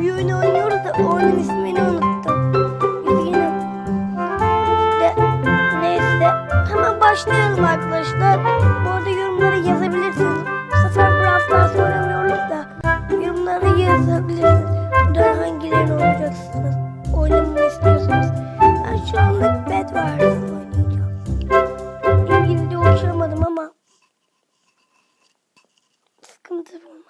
bir oyun oynuyoruz da oyunun ismini unuttum. Üzgünüm. De, neyse hemen başlayalım arkadaşlar. Bu arada yorumlara yazabilirsiniz. Bu sefer Brawl Stars oynamıyoruz da yorumlara yazabilirsiniz. Buradan hangilerini oynayacaksınız? Oynamamı istiyorsunuz. Ben şu anlık Bed Wars oynayacağım. İngilizce uçuramadım ama sıkıntı olmaz.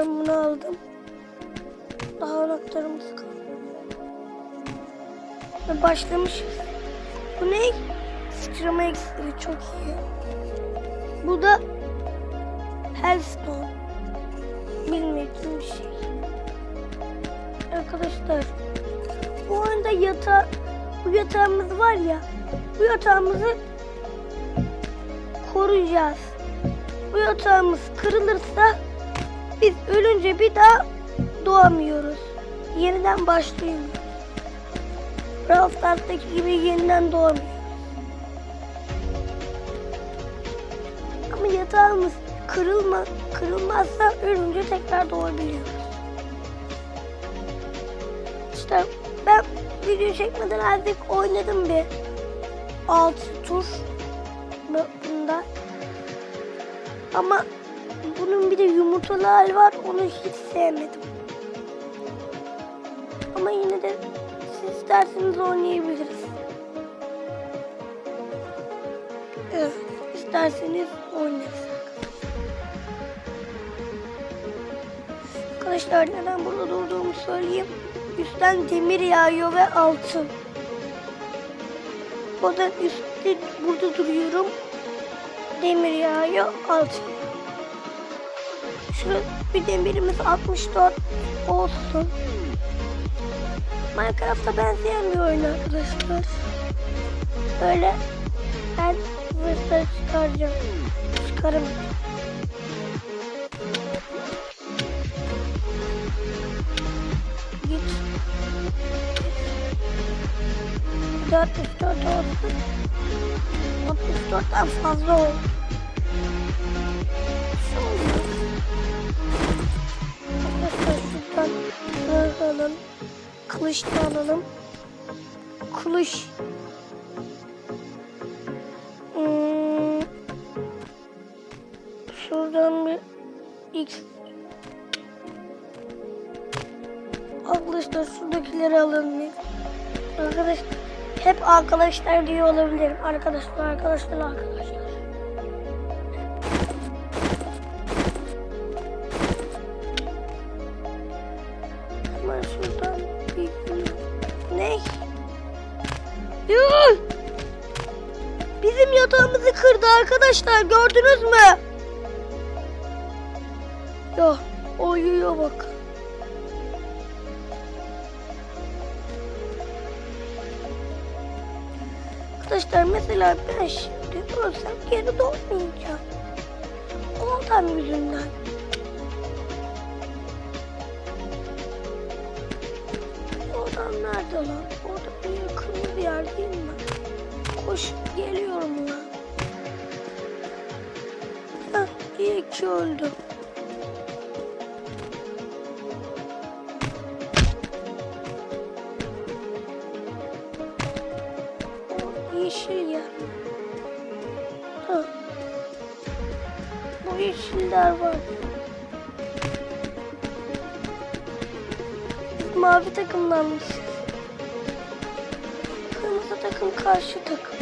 Buradan bunu aldım. Daha anahtarımız kaldı. Ve başlamışız. Bu ne? Sıçrama eksiri çok iyi. Bu da Hellstone. Bilmediğim bir şey. Arkadaşlar bu oyunda yata bu yatağımız var ya bu yatağımızı koruyacağız. Bu yatağımız kırılırsa biz ölünce bir daha doğamıyoruz. Yeniden başlayamıyoruz. Brawl Stars'taki gibi yeniden doğamıyoruz. Ama yatağımız kırılma, kırılmazsa ölünce tekrar doğabiliyoruz. İşte ben video çekmeden azıcık oynadım bir 6 tur bu- bunda. Ama bunun bir de yumurtalı hali var onu hiç sevmedim. Ama yine de siz isterseniz oynayabiliriz. Evet, isterseniz oynarız. Arkadaşlar neden burada durduğumu söyleyeyim. Üstten demir yağıyor ve altın. Buradan üstte burada duruyorum. Demir yağıyor altın. Şu bir demirimiz 64 olsun. Minecraft'a benzeyen bir oyun arkadaşlar. Böyle ben zırhları çıkaracağım. Çıkarım. Git. 64 olsun. 64'ten fazla oldu. Zırh alalım. Kılıç da alalım. Kılıç. Hmm. Şuradan bir X. Arkadaşlar şuradakileri bir. Arkadaşlar hep arkadaşlar diye olabilirim. Arkadaşlar, arkadaşlar, arkadaşlar. Şuradan bir ne? Yuh! Bizim yatağımızı kırdı arkadaşlar gördünüz mü? Ya o uyuyor bak. Arkadaşlar mesela ben şimdi ölsem geri doğmayacağım. O adam yüzünden. Nerede lan? Orada bir yakın bir yer değil mi? Koş geliyorum lan. Heh, iyi ki öldü. O yeşil yer. Heh. Bu yeşiller var. Mavi takımdanmışız. Kırmızı takım karşı takım.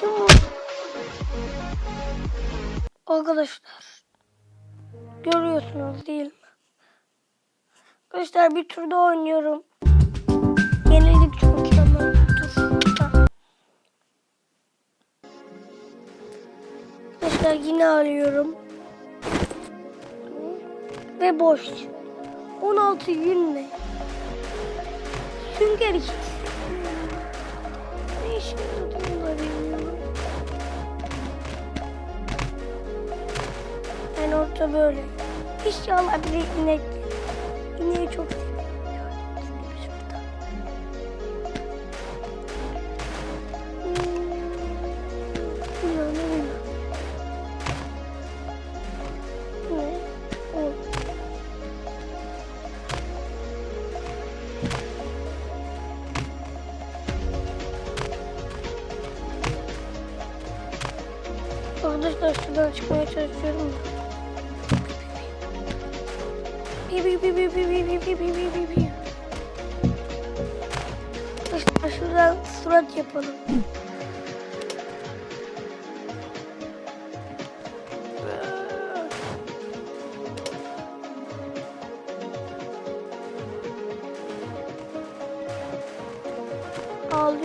Kim o? Arkadaşlar. Görüyorsunuz değil mi? Arkadaşlar bir turda oynuyorum. Yenildik çünkü ama. Arkadaşlar yine arıyorum. Ve boş. 16 gün ne? Sünger ikisi. Ne da bilmiyorum. Ben orta böyle. İnşallah bize inek. İneği çok seviyorum.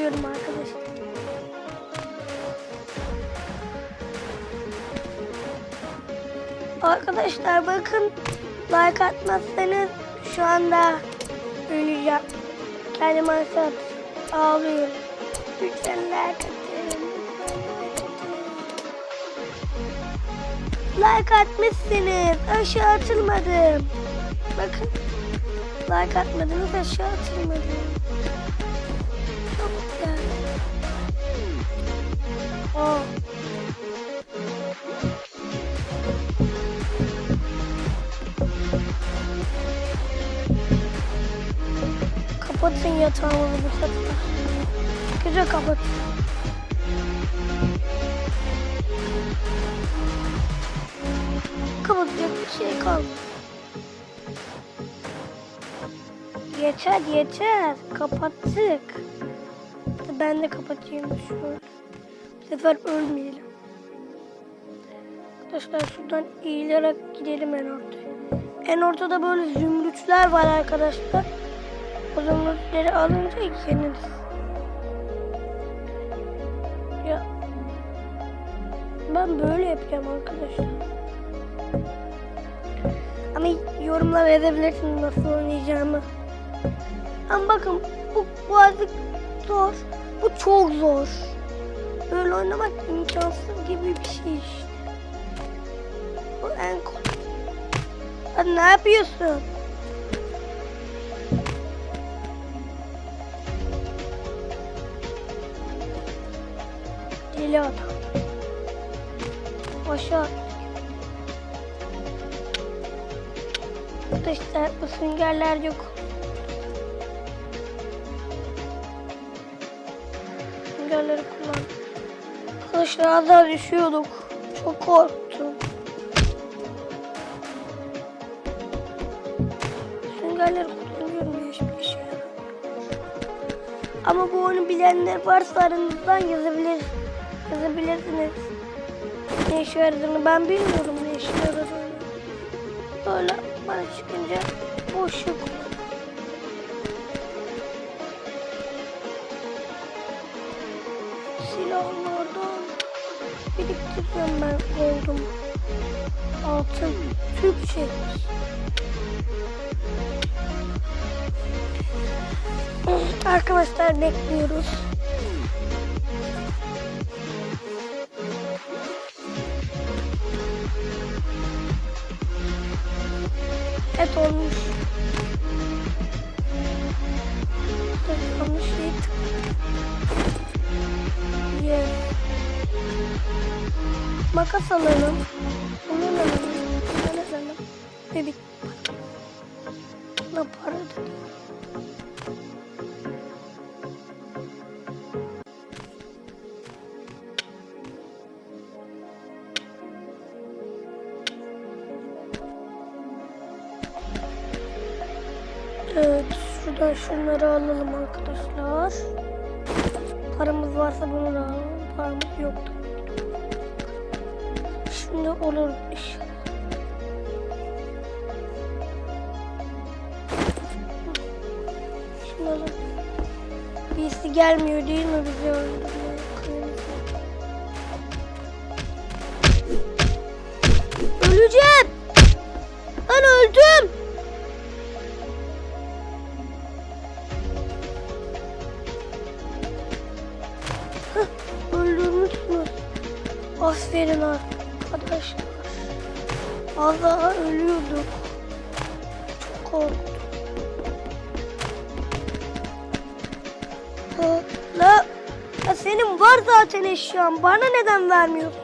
Ağlıyorum arkadaşlar. Arkadaşlar bakın like atmazsanız şu anda öleceğim. Kendime asat ağlıyorum. Lütfen Like atın. Like atmışsınız. Aşağı atılmadım. Bakın. Like atmadınız aşağı atılmadım. Kapatın yatağımı bu sefer. Güzel kapat. Kapatacak bir şey kalmadı. Yeter yeter. Kapattık. Ben de kapatayım şöyle. Bu sefer ölmeyelim. Arkadaşlar şuradan eğilerek gidelim en ortaya. En ortada böyle zümrütler var arkadaşlar. O zümrütleri alınca yeniriz. Ya ben böyle yapacağım arkadaşlar. Ama yorumlar edebilirsiniz nasıl oynayacağımı. Ama bakın bu, bu azıcık zor. Bu çok zor. Böyle oynamak imkansız gibi bir şey işte. Bu en kolay. Ne yapıyorsun? Deli adam. Aşağı. Arkadaşlar bu süngerler yok. Süngerleri kullan. Arkadaşlar az düşüyorduk. Çok korktum. Süngerleri kullanıyorum hiçbir yaramıyor. Ama bu oyunu bilenler varsa aranızdan yazabilir, yazabilirsiniz. Ne işe yaradığını ben bilmiyorum ne işe yaradığını. Böyle bana çıkınca boşluk. Silahlardan biriktireceğim ben oldum. Altın, Türkçe. Arkadaşlar bekliyoruz. Makas alalım. Bunu alalım. Bunu alalım. Bebek. Ne para. Evet, şuradan şunları alalım arkadaşlar. Paramız varsa bunu da alalım. Paramız yoktu. Şimdi olur inşallah. Alalım. Birisi gelmiyor değil mi bizi? Öleceğim. Ben öldüm. Hah, Öldürmüşsünüz. Aferin arkadaşlar. Az daha ölüyorduk. Çok korktum. Ha, La, ya senin var zaten eşyan. Bana neden vermiyorsun?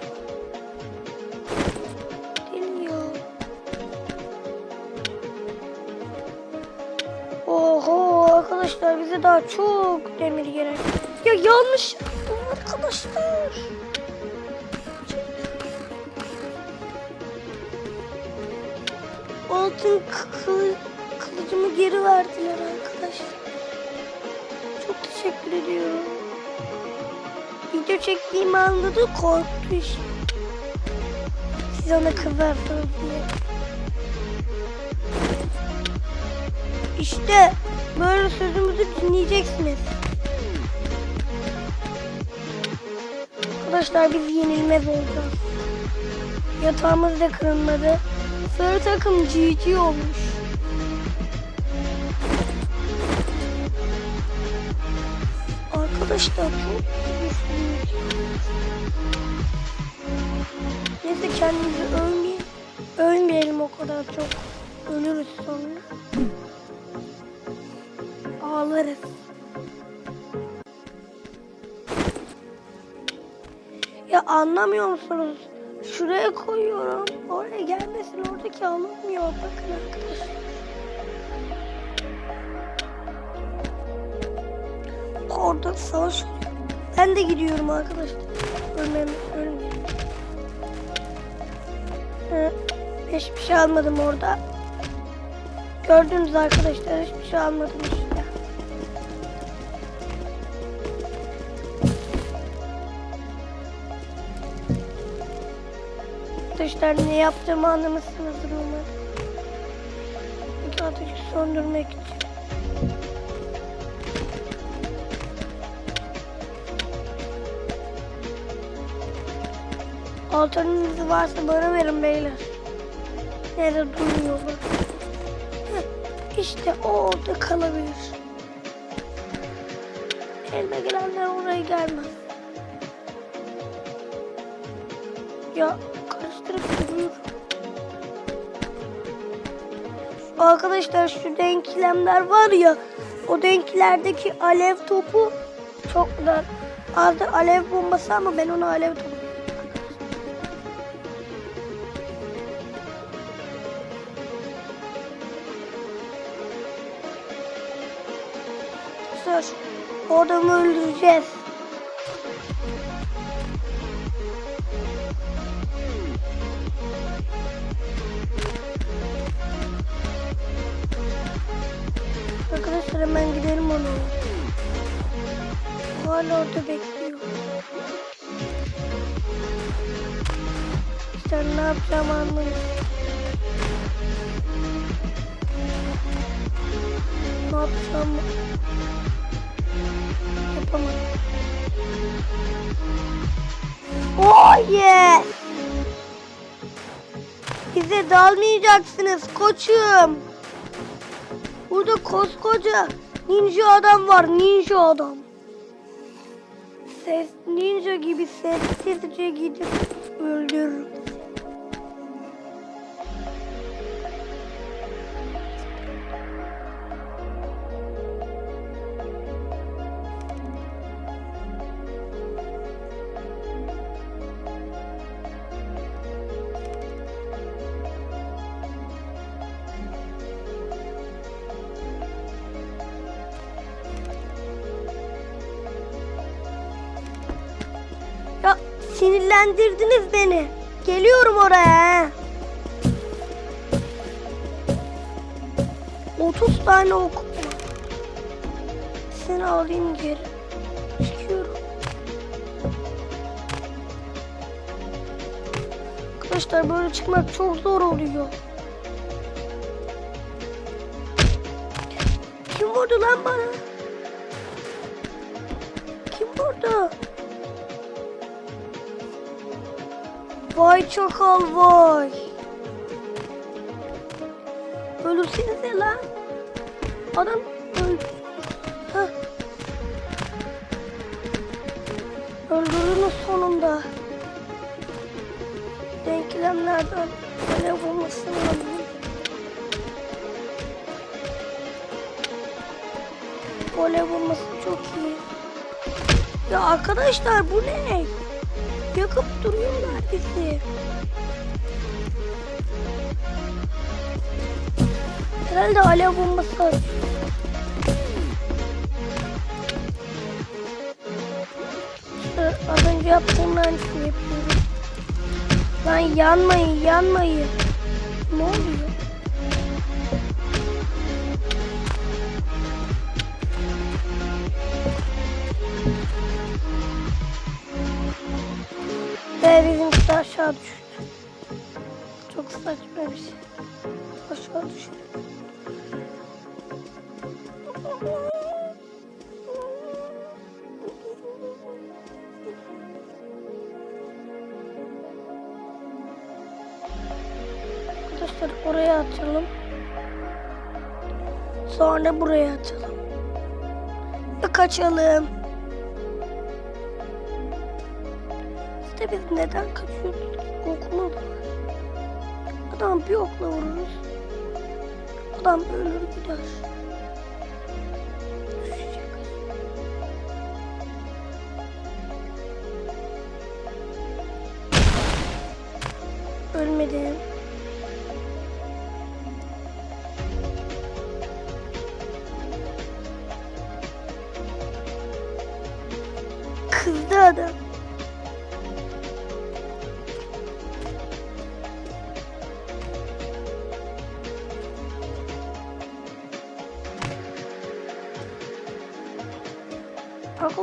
Ya. Oho arkadaşlar bize daha çok demir gerek. Ya yanlış arkadaşlar. Altın kı- kılıcımı geri verdiler arkadaşlar. Çok teşekkür ediyorum. Video çektiğimi anladı korktu işte. Siz ona kızarsınız diye. İşte böyle sözümüzü dinleyeceksiniz. Arkadaşlar biz yenilmez olacağız. Yatağımız da kırılmadı. Sarı takım GG olmuş. Arkadaşlar çok güçlüyüz. Neyse kendimizi övmeyelim. Övmeyelim o kadar çok. Ölürüz sonra. Ağlarız. Ya anlamıyor musunuz? Şuraya koyuyorum. Oraya gelmesin. Oradaki alınmıyor. Bakın arkadaşlar. Orada savaş. Ben de gidiyorum arkadaşlar. Ölmem, ölmeyeyim. Hı, hiçbir şey almadım orada. Gördünüz arkadaşlar hiçbir şey almadım Arkadaşlar ne yaptığımı anlamışsınızdır umarım. İlk ateşi söndürmek için. Altınınız varsa bana verin beyler. Nerede duruyor bak. Heh, İşte o orada kalabilir. Elime gelenler oraya gelmez. Ya Arkadaşlar şu denklemler var ya o denklerdeki alev topu çok da adı alev bombası ama ben ona alev topu o adamı öldüreceğiz. Arkadaşlar hemen gidelim ona. O Hala orada bekliyor. İşte ne yapacağım anlamadım. Ne yapacağım? Yapamadım. Oh yes! Bize dalmayacaksınız koçum. Burada koskoca ninja adam var. Ninja adam. Ses ninja gibi sessizce gidip öldürürüm. Sinirlendirdiniz beni. Geliyorum oraya. he. 30 tane ok. var. Seni alayım geri. Çıkıyorum. Arkadaşlar böyle çıkmak çok zor oluyor. Kim vurdu lan bana? Vay çakal vay. Ölürsenize lan. Adam öldü. Hah. Öldürürüz sonunda. Denklemlerden böyle alayım. Bu alev bombası çok iyi. Ya arkadaşlar bu ne? Yakıp duruyorlar bizi. Herhalde alev bombası var. İşte Az önce yaptığım aynısını yapıyorum. Lan yanmayın yanmayın. Aşağı düştü. Çok saçma bir şey. Aşağı düştü. Arkadaşlar oraya atalım. Sonra buraya atalım. Ve kaçalım. İşte biz neden kaçıyoruz? Adam bir okla vururuz. Adam ölür gider. Ölmedim.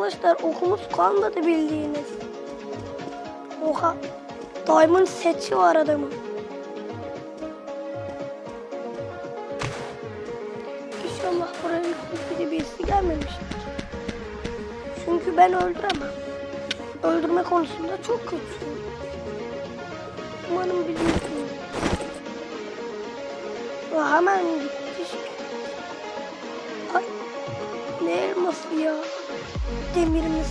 Arkadaşlar okumuz kalmadı bildiğiniz. Oha. Diamond seti var adamın. İnşallah buraya bir birisi gelmemiştir. Çünkü ben öldüremem. Öldürme konusunda çok kötüyüm. Umarım biliyorsunuz. Aa, hemen gitti. Ay, ne elması ya? Demirimiz.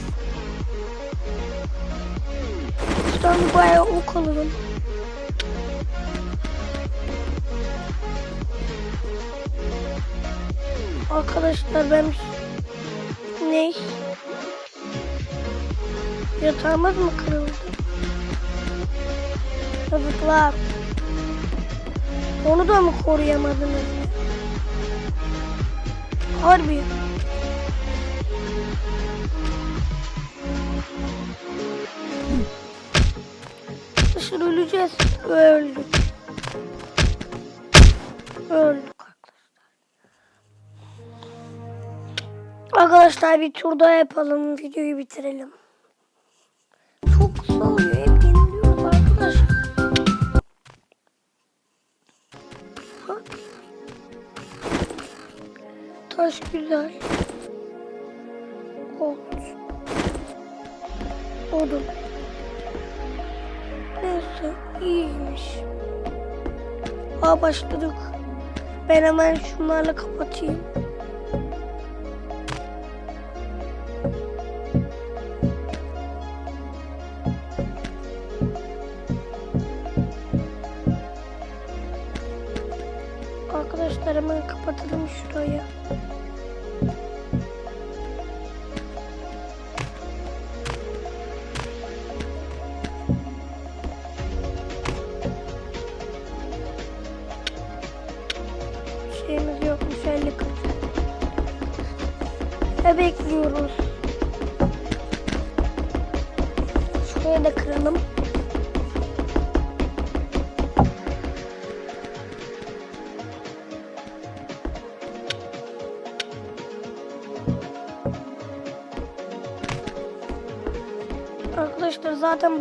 Şuradan bayağı ok alalım. Arkadaşlar ben ne? Yatağımız mı kırıldı? Yazıklar. Onu da mı koruyamadınız? Harbi. Öleceğiz. Öldük. Öldük arkadaşlar. Arkadaşlar bir tur daha yapalım. Videoyu bitirelim. Çok kısa oluyor. Hep yeniliyoruz arkadaşlar. Taş güzel. Gold. Odun. İyiymiş. Aa başladık. Ben hemen şunlarla kapatayım. Arkadaşlar hemen kapatalım şurayı.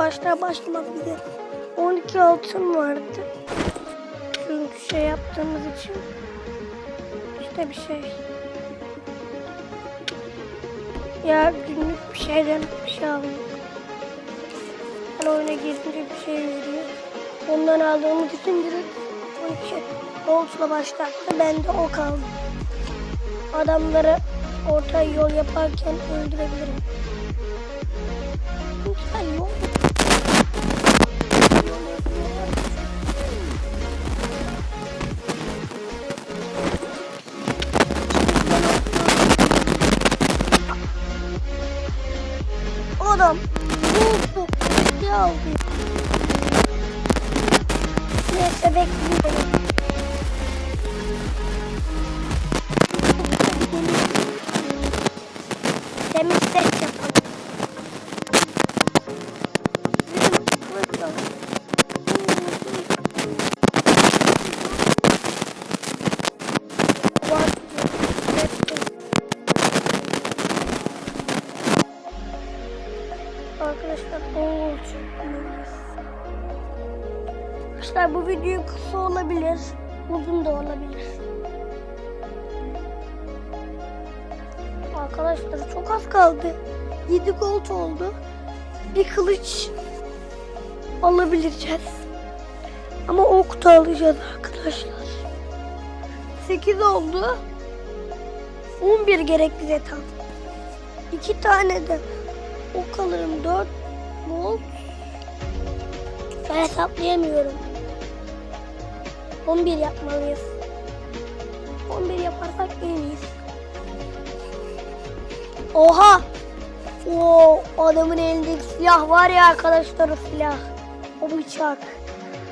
Başlar başlamaz bize 12 altın vardı. Çünkü şey yaptığımız için işte bir şey. Ya günlük bir şeyden bir şey aldım. Hani oyuna girince bir şey veriyor. Ondan aldığımız için direkt 12 Gold'la başlattı. Ben de o kaldı. Adamları orta yol yaparken öldürebilirim. Video kısa olabilir, uzun da olabilir. Arkadaşlar çok az kaldı. 7 gold oldu. Bir kılıç alabileceğiz. Ama ok da alacağız arkadaşlar. 8 oldu. 11 gerek bize tam. 2 tane de ok alırım. 4 gold. Ben hesaplayamıyorum. 11 yapmalıyız. 11 yaparsak en iyisi. Oha! Oo, adamın elindeki silah var ya arkadaşlar o silah. O bıçak.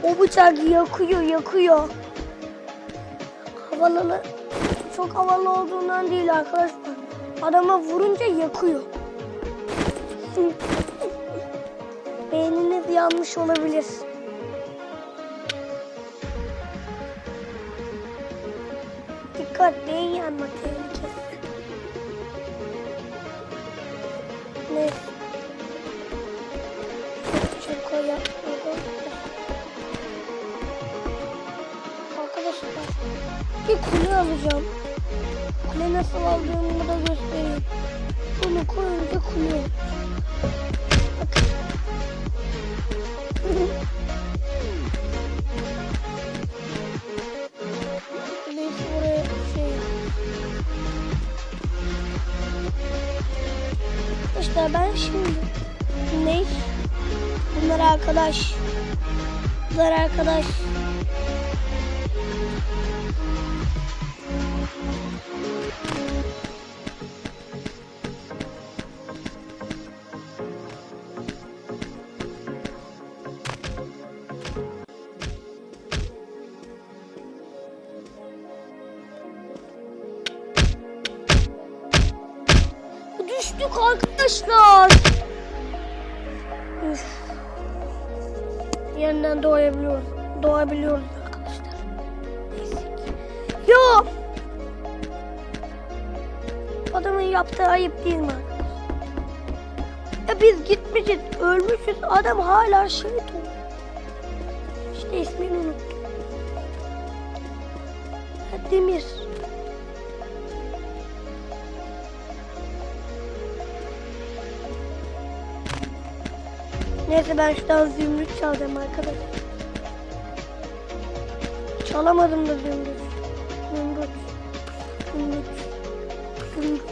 O bıçak yakıyor yakıyor. Havalı. Çok havalı olduğundan değil arkadaşlar. Adama vurunca yakıyor. Beyniniz yanmış olabilir. Beyin yanma tehlikesi. Ne? Şaka yapmadım. Arkadaşlar bir kule alacağım. Kule nasıl aldığımı da göstereyim. Bunu koyunca kule. Bakın. İşte ben şimdi ne? Bunlar arkadaş. Bunlar arkadaş. Düştük arkadaşlar. Üf. Yeniden doğabiliyoruz. Doğabiliyoruz arkadaşlar. Neyse ki. Yo. Adamın yaptığı ayıp değil mi? Ya biz gitmişiz, ölmüşüz. Adam hala şehit oldu. İşte ismini unuttum. Demir. Neyse ben şuradan zümrüt çalacağım arkadaşlar. Çalamadım da zümrüt. Zümrüt. Zümrüt. Zümrüt.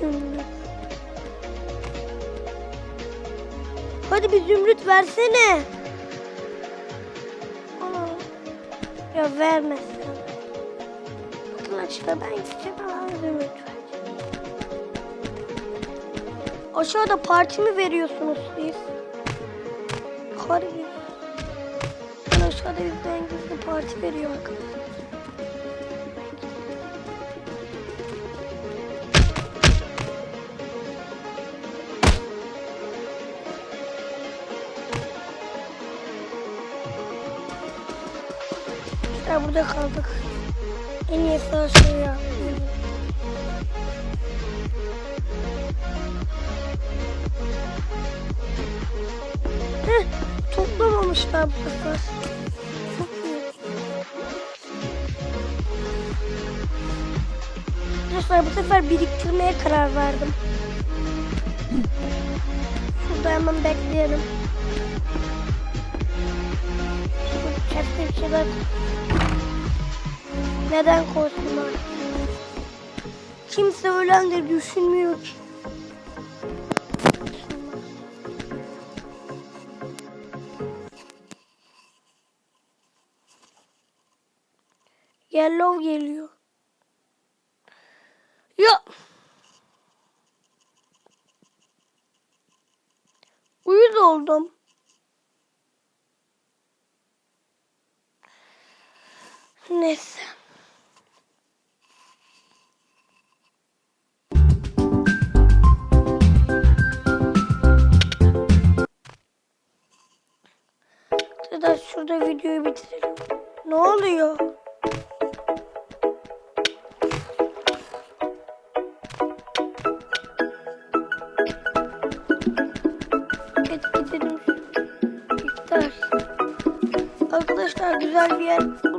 Zümrüt. Hadi bir zümrüt versene. Aa. Ya vermezsen. Arkadaşlar ben gideceğim ama zümrüt vereceğim. Aşağıda parti mi veriyorsunuz siz? Harbi. Ben aşağıda bizden gizli parti veriyor arkadaşlar. Burada kaldık. En iyisi aşağıya. Toplamamışlar bu sefer. Arkadaşlar bu sefer biriktirmeye karar verdim. Şurada hemen bekleyelim. Şu chest'e bir şeyler neden koysunlar? Kimse ölenleri düşünmüyor ki. Yellow geliyor. Ya. Uyuz oldum. Neyse. Arkadaşlar şurada videoyu bitirelim. Ne oluyor? Güzel bir